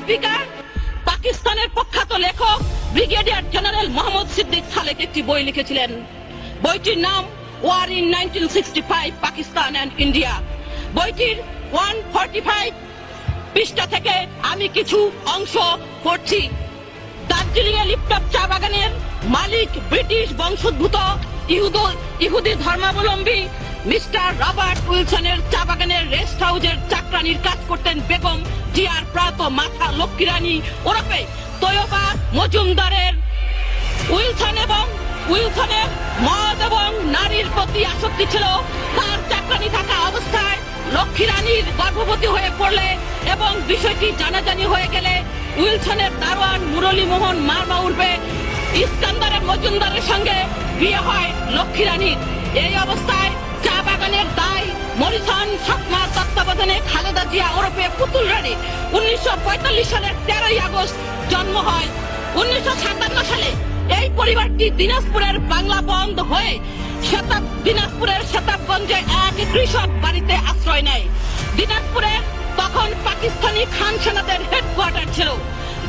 Speaker পাকিস্তানের প্রখ্যাত লেখক ব্রিগেডিয়ার জেনারেল মোহাম্মদ সিদ্দিক সালেক একটি বই লিখেছিলেন। বইটির নাম war in nineteen Pakistan and India বইটির ওয়ান পৃষ্ঠা থেকে আমি কিছু অংশ পড়ছি। দার্জিলিং এ লিপটপ চা বাগানের মালিক ব্রিটিশ বংশোদ্ভূত ইহুদি ধর্মাবলম্বী মিস্টার রবার্ট উইলসনের চা বাগানের রেস্ট হাউসের চাকরানির কাজ করতেন বেগম, জিয়ার প্রাত মাথা লক্ষ্মী রানী ওরফে তৈয়বা মজুমদারের। উইলসন এবং উইলসনের মদ এবং নারীর প্রতি আসক্তি ছিল। তার চাকরানি থাকা অবস্থায় লক্ষ্মী রানীর গর্ভবতী হয়ে পড়লে এবং বিষয়টি জানাজানি হয়ে গেলে উইলসনের দারোয়ান মুরলী মোহন মারমা উঠবে ইস্কান্দারের মজুমদারের সঙ্গে বিয়ে হয় লক্ষ্মী রানীর এই অবস্থায় বাগানের দায় মরিসন সকমার তত্ত্বাবধানে খালেদা জিয়া ওরফে পুতুল রানী। উনিশশো সালের তেরোই আগস্ট জন্ম হয়। উনিশশো সালে এই পরিবারটি দিনাজপুরের বাংলা বন্ধ হয়ে শতাব, দিনাজপুরের শতাবগঞ্জে এক কৃষক বাড়িতে আশ্রয় নেয়। দিনাজপুরে তখন পাকিস্তানি খান সেনাদের হেডকোয়ার্টার ছিল।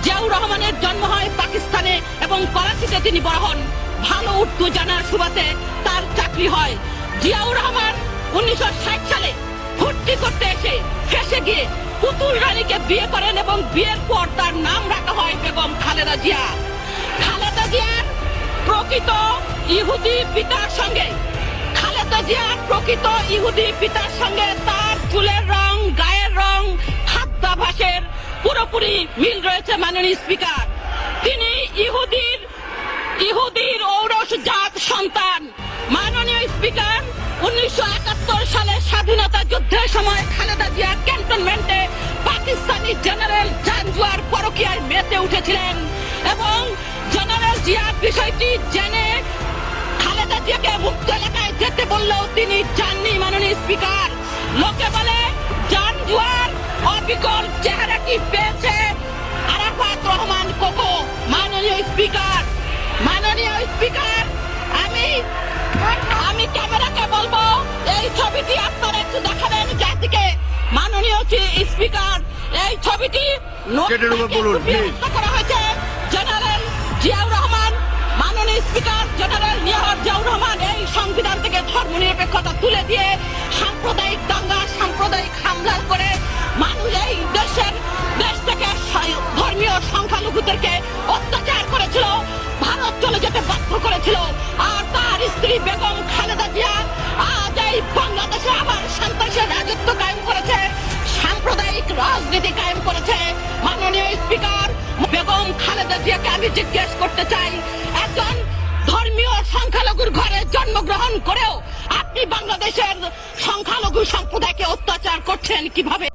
জিয়াউর রহমানের জন্ম হয় পাকিস্তানে এবং করাচিতে তিনি বড় হন। ভালো উর্দু জানার সুবাদে তার চাকরি হয়। জিয়াউর রহমান উনিশশো সালে ভর্তি করতে এসে ফেসে গিয়ে পুতুল রানীকে বিয়ে করেন এবং বিয়ের পর তার নাম রাখা হয় বেগম খালেদা জিয়া। খালেদা জিয়ার প্রকৃত ইহুদি পিতার সঙ্গে, খালেদা জিয়ার প্রকৃত ইহুদি পিতার সঙ্গে তার চুলের রং, গায়ের রং, খাদ্যাভাসের পুরোপুরি মিল রয়েছে মাননীয় স্পিকার। তিনি ইহুদির ইহুদির ঔরস জাত সন্তান সময় খালেদা জিয়া ক্যান্টনমেন্টে পাকিস্তানি জেনারেল জানজুয়ার পরকিয়ায় মেতে উঠেছিলেন এবং জেনারেল জিয়া বিষয়টি জেনে খালেদা জিয়াকে মুক্ত এলাকায় যেতে বললেও তিনি চাননি মাননীয় স্পিকার। মাননীয় স্পিকার এই ছবিটি করা হয়েছে। জেনারেল জিয়াউর রহমান মাননীয় স্পিকার জেনারেল জিয়াউর রহমান এই চাই একজন ধর্মীয় সংখ্যালঘুর ঘরে জন্মগ্রহণ করেও আপনি বাংলাদেশের সংখ্যালঘু সম্প্রদায়কে অত্যাচার করছেন কীভাবে?